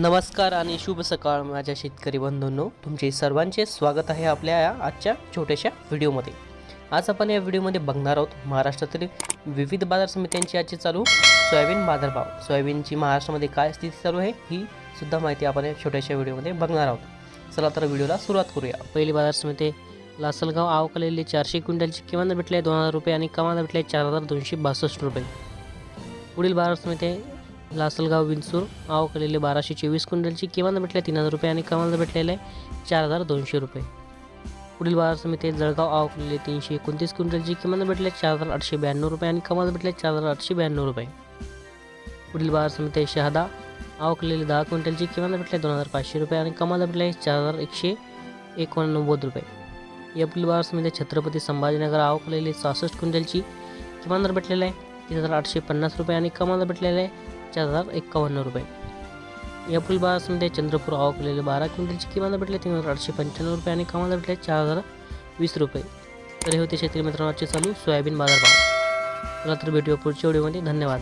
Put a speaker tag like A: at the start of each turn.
A: नमस्कार आणि शुभ सकाळ माझ्या शेतकरी बंधूंनो. तुमचे सर्वांचे स्वागत आहे आपल्या या आजच्या छोट्याशा व्हिडिओमध्ये. आज आपण या व्हिडिओमध्ये बघणार आहोत महाराष्ट्रातील विविध बाजार समित्यांची आजची चालू सोयाबीन बाजारभाव. सोयाबीनची महाराष्ट्रामध्ये काय स्थिती चालू आहे ही सुद्धा माहिती आपण या छोट्याशा व्हिडिओमध्ये बघणार आहोत. चला तर व्हिडिओला सुरुवात करूया. पहिली बाजार समिती लासलगाव आवकलेली चारशे क्विंटलची किमान भेटले दोन हजार रुपये आणि कमाल भेटले चार हजार दोनशे बासष्ट रुपये. पुढील बाजार समिती लासलगाव विंचूर आवकलेले बाराशे चोवीस क्विंटलची किमान भेटले तीन हजार रुपये आणि कमाल भेटलेले चार हजार दोनशे रुपये. पुढील बाजार समितीत जळगाव आवकलेले तीनशे एकोणतीस क्विंटलची किमान भेटले चार हजार आठशे ब्याण्णव रुपये आणि कमाल भेटले चार हजार आठशे ब्याण्णव रुपये. पुढील बाजार समिती शहादा. आवकलेले दहा क्विंटलची किमान भेटले दोन हजार पाचशे रुपये आणि कमाल भेटले चार हजार एकशे एकोणनव्वद रुपये. या पुढील बाजार समिती छत्रपती संभाजीनगर आवकलेले सहासष्ट क्विंटलची किमान दर भेटलेला आहे. तीन हजार आठशे पन्नास रुपये आणि कमाल भेटलेला आहे. चार हजार एक्कावन्न रुपये. या पुढील बाजार चंद्रपूर आवकलेले बारा क्विंटलची किमान भेटले तीन हजार आठशे पंच्याण्णव रुपये आणि कमाल भेटले चार हजार वीस रुपये. तर हे होते शेतकरी मित्रांनो आजचे चालू सोयाबीन बाजार भाव. चला तर भेटूया पुढच्या व्हिडिओमध्ये. धन्यवाद.